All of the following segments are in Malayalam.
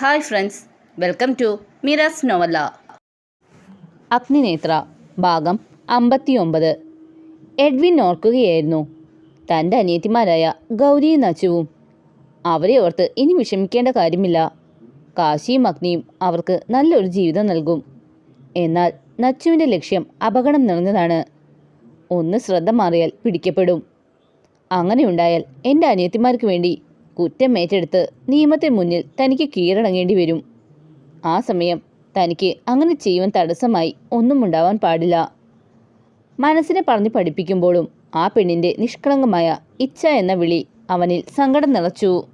Hi friends welcome to mirrors novella Agninetra ഭാഗം അമ്പത്തിയൊമ്പത്. എഡ്വിൻ ഓർക്കുകയായിരുന്നു. തന്റെ അനിയത്തിമാരായ ഗൗരിയും നച്ചുവും അവരെ ഓർത്ത് ഇനി വിഷമിക്കേണ്ട കാര്യമില്ല. കാശിയും അഗ്നിയും അവർക്ക് നല്ലൊരു ജീവിതം നൽകും. എന്നാൽ നച്ചുവിന്റെ ലക്ഷ്യം അപകടം നിറഞ്ഞതാണ്. ഒന്ന് ശ്രദ്ധ മാറിയാൽ പിടിക്കപ്പെടും. അങ്ങനെയുണ്ടായാൽ എന്റെ അനിയത്തിമാർക്ക് വേണ്ടി കുറ്റം ഏറ്റെടുത്ത് നിയമത്തെ മുന്നിൽ തനിക്ക് കീഴടങ്ങേണ്ടി വരും. ആ സമയം തനിക്ക് അങ്ങനെ ചെയ്യുവാൻ തടസ്സമായി ഒന്നും ഉണ്ടാവാൻ പാടില്ല. മനസ്സിനെ പറഞ്ഞ് പഠിപ്പിക്കുമ്പോഴും ആ പെണ്ണിന്റെ നിഷ്കളങ്കമായ ഇച്ഛ എന്ന വിളി അവനിൽ സങ്കടം നിറച്ചു.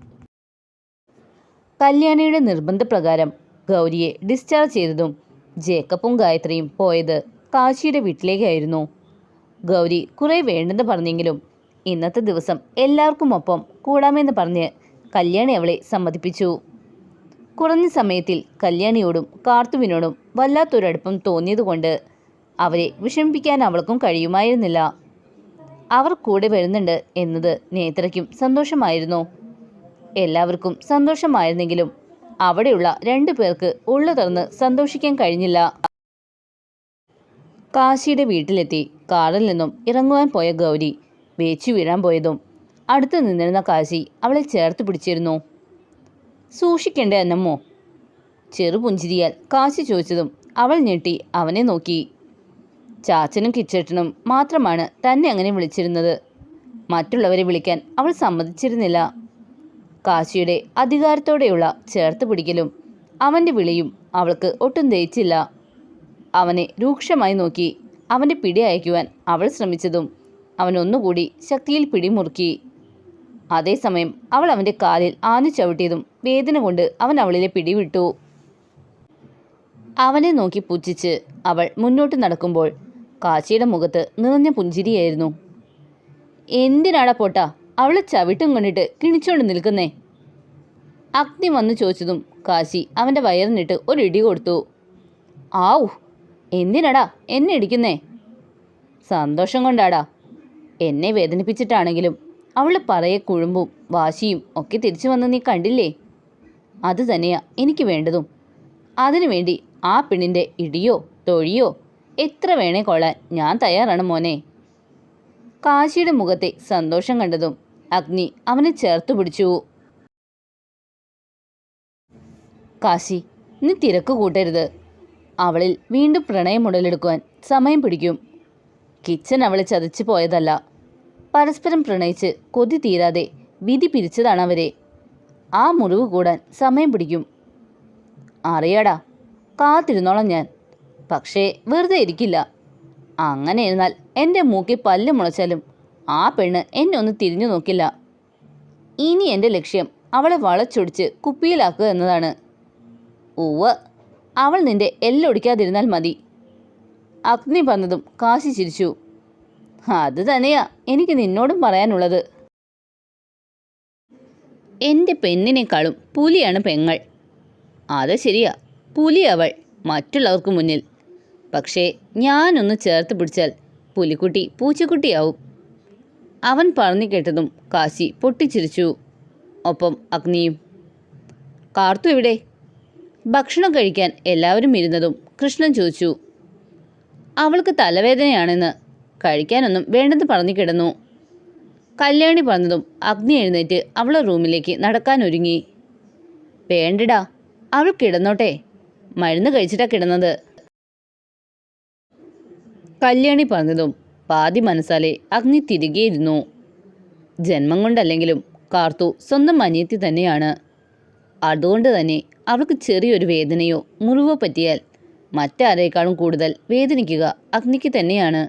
കല്യാണിയുടെ നിർബന്ധപ്രകാരം ഗൗരിയെ ഡിസ്ചാർജ് ചെയ്തതും ജേക്കബും ഗായത്രിയും പോയത് കാശിയുടെ വീട്ടിലേക്കായിരുന്നു. ഗൗരി കുറെ വേണ്ടെന്ന് പറഞ്ഞെങ്കിലും ഇന്നത്തെ ദിവസം എല്ലാവർക്കും ഒപ്പം കൂടാമെന്ന് പറഞ്ഞ് കല്യാണി അവളെ സമ്മതിപ്പിച്ചു. കുറഞ്ഞ സമയത്തിൽ കല്യാണിയോടും കാർത്തുവിനോടും വല്ലാത്തൊരടുപ്പം തോന്നിയതുകൊണ്ട് അവരെ വിഷമിപ്പിക്കാൻ അവൾക്കും കഴിയുമായിരുന്നില്ല. അവർ കൂടെ വരുന്നുണ്ട് എന്നത് നേത്രയ്ക്കും സന്തോഷമായിരുന്നു. എല്ലാവർക്കും സന്തോഷമായിരുന്നെങ്കിലും അവിടെയുള്ള രണ്ടു പേർക്ക് ഉള്ളു തുറന്ന് സന്തോഷിക്കാൻ കഴിഞ്ഞില്ല. കാശിയുടെ വീട്ടിലെത്തി കാറിൽ നിന്നും ഇറങ്ങുവാൻ പോയ ഗൗരി വേച്ചു വീഴാൻ പോയതും അടുത്ത് നിന്നിരുന്ന കാശി അവളെ ചേർത്ത് പിടിച്ചിരുന്നു. സൂക്ഷിക്കണ്ടേ അന്നമ്മോ? ചെറുപുഞ്ചിരിയാൽ കാശി ചോദിച്ചതും അവൾ ഞെട്ടി അവനെ നോക്കി. ചാച്ചനും കിച്ചേട്ടനും മാത്രമാണ് തന്നെ അങ്ങനെ വിളിച്ചിരുന്നത്. മറ്റുള്ളവരെ വിളിക്കാൻ അവൾ സമ്മതിച്ചിരുന്നില്ല. കാശിയുടെ അധികാരത്തോടെയുള്ള ചേർത്ത് പിടിക്കലും അവന്റെ വിളിയും അവൾക്ക് ഒട്ടും ദയിച്ചില്ല. അവനെ രൂക്ഷമായി നോക്കി അവന്റെ പിടി അയക്കുവാൻ അവൾ ശ്രമിച്ചതും അവൻ ഒന്നുകൂടി ശക്തിയിൽ പിടിമുറുക്കി. അതേസമയം അവൾ അവന്റെ കാലിൽ ആഞ്ഞു ചവിട്ടിയതും വേദന കൊണ്ട് അവൻ അവളിലെ പിടിവിട്ടു. അവനെ നോക്കി പുച്ഛിച്ച് അവൾ മുന്നോട്ട് നടക്കുമ്പോൾ കാശിയുടെ മുഖത്ത് നിറഞ്ഞ പുഞ്ചിരിയായിരുന്നു. എന്തിനാടാ പോട്ട? അവളെ ചവിട്ടും കൊണ്ടിട്ട് കിണിച്ചോണ്ട് നിൽക്കുന്നേ? അഗ്നി വന്നു ചോദിച്ചതും കാശി അവന്റെ വയറിനിട്ട് ഒരു ഇടി കൊടുത്തു. ആവു എന്തിനടാ? എന്നെ ഇടിക്കുന്നേ? സന്തോഷം കൊണ്ടാടാ. എന്നെ വേദനിപ്പിച്ചിട്ടാണെങ്കിലും അവൾ പറയെ കുഴുമ്പും വാശിയും ഒക്കെ തിരിച്ചു വന്ന് നീ കണ്ടില്ലേ? അത് തന്നെയാ എനിക്ക് വേണ്ടതും. അതിനുവേണ്ടി ആ പെണ്ണിന്റെ ഇടിയോ തൊഴിയോ എത്ര വേണേ കൊള്ളാൻ ഞാൻ തയ്യാറാണ് മോനെ. കാശിയുടെ മുഖത്തെ സന്തോഷം കണ്ടതും അഗ്നി അവനെ ചേർത്ത് പിടിച്ചു. കാശി നീ തിരക്ക് കൂട്ടരുത്. അവളിൽ വീണ്ടും പ്രണയം ഉടലെടുക്കുവാൻ സമയം പിടിക്കും. കിച്ചൻ അവളെ ചതച്ചു പോയതല്ല. പരസ്പരം പ്രണയിച്ച് കൊതി തീരാതെ വിധി പിരിച്ചതാണ് അവരെ. ആ മുറിവ് കൂടാൻ സമയം പിടിക്കും. അറിയാടാ കാത്തിരുന്നോളാം ഞാൻ. പക്ഷേ വെറുതെ ഇരിക്കില്ല. അങ്ങനെ ഇരുന്നാൽ എന്റെ മൂക്കി പല്ല് മുളച്ചാലും ആ പെണ്ണ് എന്നെ ഒന്ന് തിരിഞ്ഞു നോക്കില്ല. ഇനി എന്റെ ലക്ഷ്യം അവളെ വളച്ചൊടിച്ച് കുപ്പിയിലാക്കുക എന്നതാണ്. ഉവ്വ് അവൾ നിന്റെ എല്ലൊടിക്കാതിരുന്നാൽ മതി. അഗ്നി പറഞ്ഞതും കാശി ചിരിച്ചു. അത് തന്നെയാ എനിക്ക് നിന്നോടും പറയാനുള്ളത്. എന്റെ പെണ്ണിനേക്കാളും പുലിയാണ് പെങ്ങൾ. അത് ശരിയാ. പുലി അവൾ മറ്റുള്ളവർക്ക് മുന്നിൽ. പക്ഷേ ഞാനൊന്ന് ചേർത്ത് പിടിച്ചാൽ പുലിക്കുട്ടി പൂച്ചക്കുട്ടിയാവും. അവൻ പറഞ്ഞു കേട്ടതും കാശി പൊട്ടിച്ചിരിച്ചു. ഒപ്പം അഗ്നിയും. കാർത്തു എവിടെ? ഭക്ഷണം കഴിക്കാൻ എല്ലാവരും ഇരുന്നതും കൃഷ്ണൻ ചോദിച്ചു. അവൾക്ക് തലവേദനയാണെന്ന് കഴിക്കാനൊന്നും വേണ്ടെന്ന് പറഞ്ഞു കിടന്നു. കല്യാണി പറഞ്ഞതും അഗ്നി എഴുന്നേറ്റ് അവളെ റൂമിലേക്ക് നടക്കാൻ ഒരുങ്ങി. വേണ്ടടാ അവൾ കിടന്നോട്ടെ. മരുന്ന് കഴിച്ചിട്ടാ കിടന്നത്. കല്യാണി പറഞ്ഞതും പാതി മനസ്സാലെ അഗ്നി തിരികെ ഇരുന്നു. ജന്മം കൊണ്ടല്ലെങ്കിലും കാർത്തു സ്വന്തം അനിയത്തി തന്നെയാണ്. അതുകൊണ്ട് തന്നെ അവൾക്ക് ചെറിയൊരു വേദനയോ മുറിവോ പറ്റിയാൽ മറ്റാരേക്കാളും കൂടുതൽ വേദനിക്കുക അഗ്നിക്ക് തന്നെയാണ്.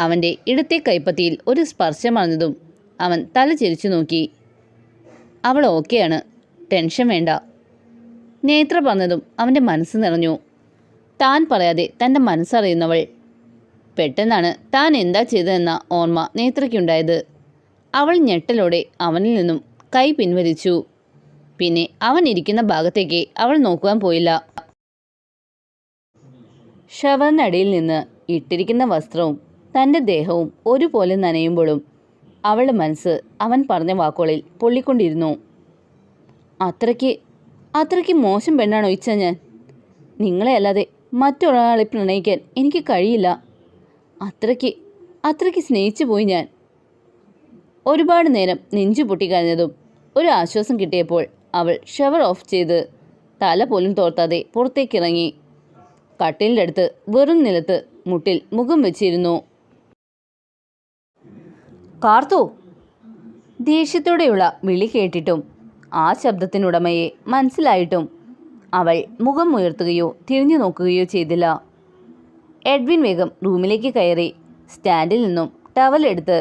അവന്റെ ഇടത്തെ കൈപ്പത്തിയിൽ ഒരു സ്പർശം അറിഞ്ഞതും അവൻ തല ചിരിച്ചു നോക്കി. അവൾ ഓക്കെയാണ് ടെൻഷൻ വേണ്ട. നേത്ര പറഞ്ഞതും അവന്റെ മനസ്സ് നിറഞ്ഞു. താൻ പറയാതെ തന്റെ മനസ്സറിയുന്നവൾ പെട്ടെന്നാണ് താൻ എന്താ ചെയ്തതെന്ന ഓർമ്മ നേത്രയ്ക്കുണ്ടായത്. അവൾ ഞെട്ടലോടെ അവനിൽ നിന്നും കൈ പിൻവലിച്ചു. പിന്നെ അവൻ ഇരിക്കുന്ന ഭാഗത്തേക്ക് അവൾ നോക്കുവാൻ പോയില്ല. ഷവറിനടിയിൽ നിന്ന് ഇട്ടിരിക്കുന്ന വസ്ത്രവും തന്റെ ദേഹവും ഒരുപോലെ നനയുമ്പോഴും അവളുടെ മനസ്സ് അവൻ പറഞ്ഞ വാക്കുകളിൽ പൊള്ളിക്കൊണ്ടിരുന്നു. അത്രയ്ക്ക് അത്രയ്ക്ക് മോശം പെണ്ണാണോ ഇച്ച ഞാൻ നിങ്ങളെ അല്ലാതെ മറ്റൊരാളെ പ്രണയിക്കാൻ എനിക്ക് കഴിയില്ല. അത്രയ്ക്ക് അത്രയ്ക്ക് സ്നേഹിച്ചു പോയി ഞാൻ. ഒരുപാട് നേരം നെഞ്ചു പൊട്ടിക്കഴിഞ്ഞതും ഒരു ആശ്വാസം കിട്ടിയപ്പോൾ അവൾ ഷവർ ഓഫ് ചെയ്ത് തല പോലും തോർത്താതെ പുറത്തേക്കിറങ്ങി കട്ടിലിന്റെ അടുത്ത് വെറും നിലത്ത് മുട്ടിൽ മുഖം വെച്ചിരുന്നു. കാർത്തു ദേഷ്യത്തോടെയുള്ള വിളി കേട്ടിട്ടും ആ ശബ്ദത്തിനുടമയെ മനസ്സിലായിട്ടും അവൾ മുഖം ഉയർത്തുകയോ തിരിഞ്ഞു നോക്കുകയോ ചെയ്തില്ല. എഡ്വിൻ വേഗം റൂമിലേക്ക് കയറി സ്റ്റാൻഡിൽ നിന്നും ടവൽ എടുത്ത്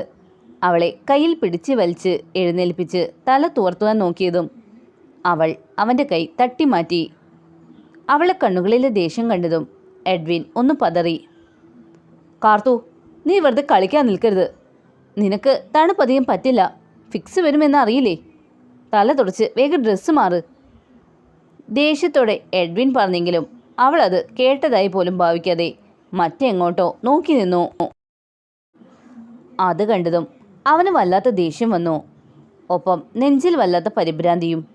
അവളെ കയ്യിൽ പിടിച്ച് വലിച്ച് എഴുന്നേൽപ്പിച്ച് തല തുവർത്തുവാൻ നോക്കിയതും അവൾ അവന്റെ കൈ തട്ടിമാറ്റി അവളെ കണ്ണുകളിലെ ദേഷ്യം കണ്ടതും എഡ്വിൻ ഒന്ന് പതറി. കാർത്തു നീ വെറുതെ കളിക്കാൻ നിൽക്കരുത്. നിനക്ക് തണുപ്പധികം പറ്റില്ല. ഫിക്സ് വരുമെന്ന് അറിയില്ലേ? തല തുടച്ച് വേഗം ഡ്രസ്സ് മാറ്. ദേഷ്യത്തോടെ എഡ്വിൻ പറഞ്ഞെങ്കിലും അവൾ അത് കേട്ടതായി പോലും ഭാവിക്കാതെ മറ്റെങ്ങോട്ടോ നോക്കി നിന്നു. അത് കണ്ടതും അവന് വല്ലാത്ത ദേഷ്യം വന്നു. ഒപ്പം നെഞ്ചിൽ വല്ലാത്ത പരിഭ്രാന്തിയും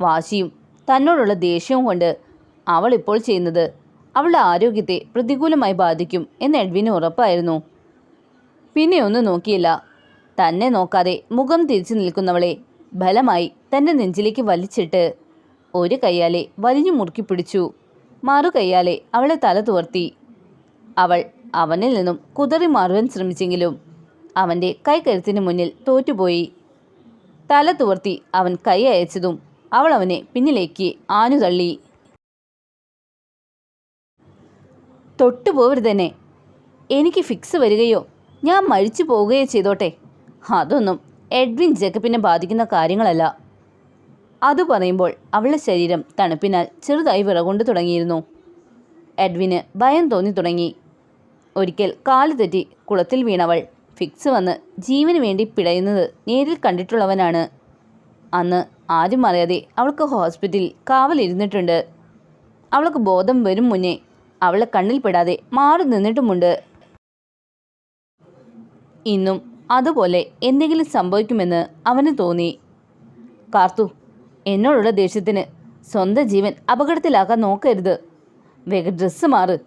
വാശിയും തന്നോടുള്ള ദേഷ്യവും കൊണ്ട് അവൾ ഇപ്പോൾ ചെയ്യുന്നത് അവളുടെ ആരോഗ്യത്തെ പ്രതികൂലമായി ബാധിക്കും എന്ന് എഡ്വിന് ഉറപ്പായിരുന്നു. പിന്നെ ഒന്നും നോക്കിയില്ല. തന്നെ നോക്കാതെ മുഖം തിരിച്ചു നിൽക്കുന്നവളെ ബലമായി തന്റെ നെഞ്ചിലേക്ക് വലിച്ചിട്ട് ഒരു കയ്യാലെ വലിഞ്ഞു മുറുക്കി പിടിച്ചു. മറു കയ്യാലെ അവളെ തല തുവർത്തി. അവൾ അവനിൽ നിന്നും കുതറി മാറുവാൻ ശ്രമിച്ചെങ്കിലും അവന്റെ കൈക്കരുത്തിന് മുന്നിൽ തോറ്റുപോയി. തല തുവർത്തി അവൻ കൈ അയച്ചതും അവൾ അവനെ പിന്നിലേക്ക് ആഞ്ഞു തൊട്ടുപോകരുതെന്നെ എനിക്ക് ഫിക്സ് വരികയോ ഞാൻ മരിച്ചു പോവുകയോ ചെയ്തോട്ടെ. അതൊന്നും എഡ്വിൻ ജേക്കബിനെ ബാധിക്കുന്ന കാര്യങ്ങളല്ല. അത് പറയുമ്പോൾ അവളുടെ ശരീരം തണുപ്പിനാൽ ചെറുതായി വിറകൊണ്ട് തുടങ്ങിയിരുന്നു. എഡ്വിന് ഭയം തോന്നി തുടങ്ങി. ഒരിക്കൽ കാൽ തെറ്റി കുളത്തിൽ വീണവൾ ഫിക്സ് വന്ന് ജീവന് വേണ്ടി പിടയുന്നത് നേരിൽ കണ്ടിട്ടുള്ളവനാണ്. അന്ന് ആരും അറിയാതെ അവൾക്ക് ഹോസ്പിറ്റലിൽ കാവലിരുന്നിട്ടുണ്ട്. അവൾക്ക് ബോധം വരും മുന്നേ അവളെ കണ്ണിൽപ്പെടാതെ മാറി നിന്നിട്ടുമുണ്ട്. ഇന്നും അതുപോലെ എന്തെങ്കിലും സംഭവിക്കുമെന്ന് അവന് തോന്നി. കാർത്തു എന്നോടുള്ള ദേഷ്യത്തിന് സ്വന്തം ജീവൻ അപകടത്തിലാക്കാൻ നോക്കരുത്. വേഗ ഡ്രസ്സ് മാറ്.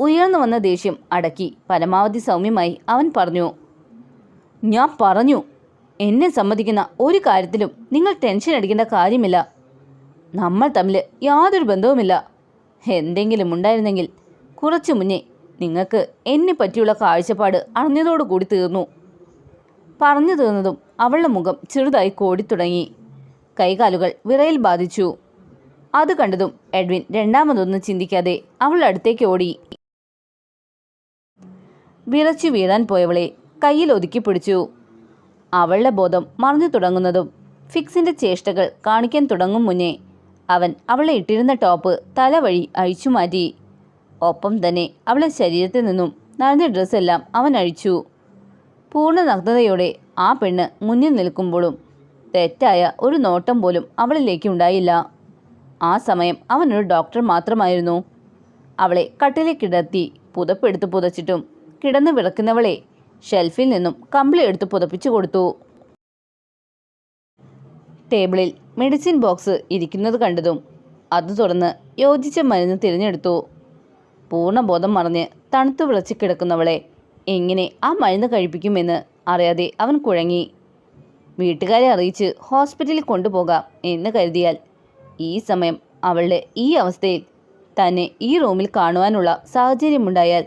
ഉയർന്നു വന്ന ദേഷ്യം അടക്കി പരമാവധി സൗമ്യമായി അവൻ പറഞ്ഞു. ഞാൻ പറഞ്ഞു എന്നെ സമ്മതിക്കുന്ന ഒരു കാര്യത്തിലും നിങ്ങൾ ടെൻഷൻ അടിക്കേണ്ട കാര്യമില്ല. നമ്മൾ തമ്മിൽ യാതൊരു ബന്ധവുമില്ല. എന്തെങ്കിലും ഉണ്ടായിരുന്നെങ്കിൽ കുറച്ചു മുന്നേ നിങ്ങൾക്ക് എന്നെ പറ്റിയുള്ള കാഴ്ചപ്പാട് അറിഞ്ഞതോടുകൂടി തീർന്നു. പറഞ്ഞു തീർന്നതും അവളുടെ മുഖം ചെറുതായി കോടിത്തുടങ്ങി കൈകാലുകൾ വിറയിൽ ബാധിച്ചു. അത് കണ്ടതും എഡ്വിൻ രണ്ടാമതൊന്നും ചിന്തിക്കാതെ അവളുടെ അടുത്തേക്ക് ഓടി. വിറച്ചു വീഴാൻ പോയവളെ കയ്യിൽ ഒതുക്കി പിടിച്ചു. അവളുടെ ബോധം മറഞ്ഞു തുടങ്ങുന്നതും ഫിക്സിന്റെ ചേഷ്ടകൾ കാണിക്കാൻ തുടങ്ങും മുന്നേ അവൻ അവളെ ഇട്ടിരുന്ന ടോപ്പ് തലവഴി അഴിച്ചു മാറ്റി. ഒപ്പം തന്നെ അവളെ ശരീരത്തിൽ നിന്നും നനഞ്ഞ ഡ്രസ്സെല്ലാം അവൻ അഴിച്ചു. പൂർണ നഗ്നതയോടെ ആ പെണ്ണ് മുന്നിൽ നിൽക്കുമ്പോഴും തെറ്റായ ഒരു നോട്ടം പോലും അവളിലേക്ക് ഉണ്ടായില്ല. ആ സമയം അവനൊരു ഡോക്ടർ മാത്രമായിരുന്നു. അവളെ കട്ടിലേക്കിടത്തി പുതപ്പെടുത്ത് പുതച്ചിട്ടും കിടന്ന് വിളക്കുന്നവളെ ഷെൽഫിൽ നിന്നും കമ്പിളി എടുത്ത് പുതപ്പിച്ചു കൊടുത്തു. ടേബിളിൽ മെഡിസിൻ ബോക്സ് ഇരിക്കുന്നത് കണ്ടതും അത് തുറന്ന് യോജിച്ച മരുന്ന് തിരഞ്ഞെടുത്തു. പൂർണബോധം മറഞ്ഞ് തണുത്തു വിളച്ച് കിടക്കുന്നവളെ എങ്ങനെ ആ മരുന്ന് കഴിപ്പിക്കുമെന്ന് അറിയാതെ അവൻ കുഴങ്ങി. വീട്ടുകാരെ അറിയിച്ച് ഹോസ്പിറ്റലിൽ കൊണ്ടുപോകാം എന്ന് കരുതിയാൽ ഈ സമയം അവളുടെ ഈ അവസ്ഥയിൽ തന്നെ ഈ റൂമിൽ കാണുവാനുള്ള സാഹചര്യമുണ്ടായാൽ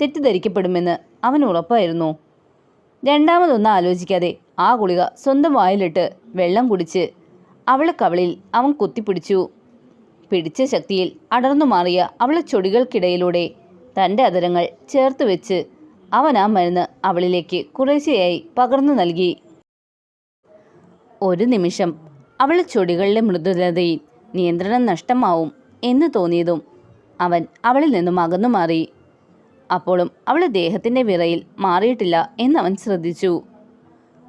തെറ്റിദ്ധരിക്കപ്പെടുമെന്ന് അവൻ ഉറപ്പായിരുന്നു. രണ്ടാമതൊന്നും ആലോചിക്കാതെ ആ ഗുളിക സ്വന്തം വായിലിട്ട് വെള്ളം കുടിച്ച് അവളെ കവളിൽ അവൻ കുത്തിപ്പിടിച്ചു. പിടിച്ച ശക്തിയിൽ അടർന്നു മാറിയ അവളെ ചൊടികൾക്കിടയിലൂടെ തന്റെ അതരങ്ങൾ ചേർത്ത് വെച്ച് അവൻ ആ മരുന്ന് അവളിലേക്ക് കുറേശ്ശെയായി പകർന്നു നൽകി. ഒരു നിമിഷം അവളെ ചൊടികളിലെ മൃദുലതയിൽ നിയന്ത്രണം നഷ്ടമാവും എന്ന് തോന്നിയതും അവൻ അവളിൽ നിന്നും അകന്നു മാറി. അപ്പോഴും അവളെ ദേഹത്തിന്റെ വിറയിൽ മാറിയിട്ടില്ല എന്നവൻ ശ്രദ്ധിച്ചു.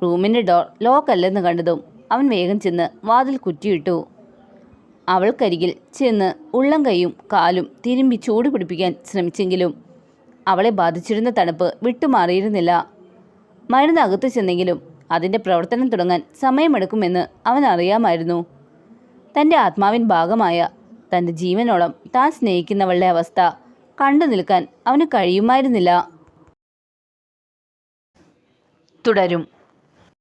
റൂമിന്റെ ഡോർ ലോക്ക് അല്ലെന്ന് കണ്ടതും അവൻ വേഗം ചെന്ന് വാതിൽ കുറ്റിയിട്ടു. അവൾക്കരികിൽ ചെന്ന് ഉള്ളം കൈയും കാലും തിരുമ്പി ചൂട് പിടിപ്പിക്കാൻ ശ്രമിച്ചെങ്കിലും അവളെ ബാധിച്ചിരുന്ന തണുപ്പ് വിട്ടുമാറിയിരുന്നില്ല. മരുന്ന് അകത്ത് ചെന്നെങ്കിലും അതിന്റെ പ്രവർത്തനം തുടങ്ങാൻ സമയമെടുക്കുമെന്ന് അവൻ അറിയാമായിരുന്നു. തന്റെ ആത്മാവിൻ ഭാഗമായ തന്റെ ജീവനോളം താൻ സ്നേഹിക്കുന്നവളുടെ അവസ്ഥ കണ്ടു നിൽക്കാൻ അവന് കഴിയുമായിരുന്നില്ല. തുടരും.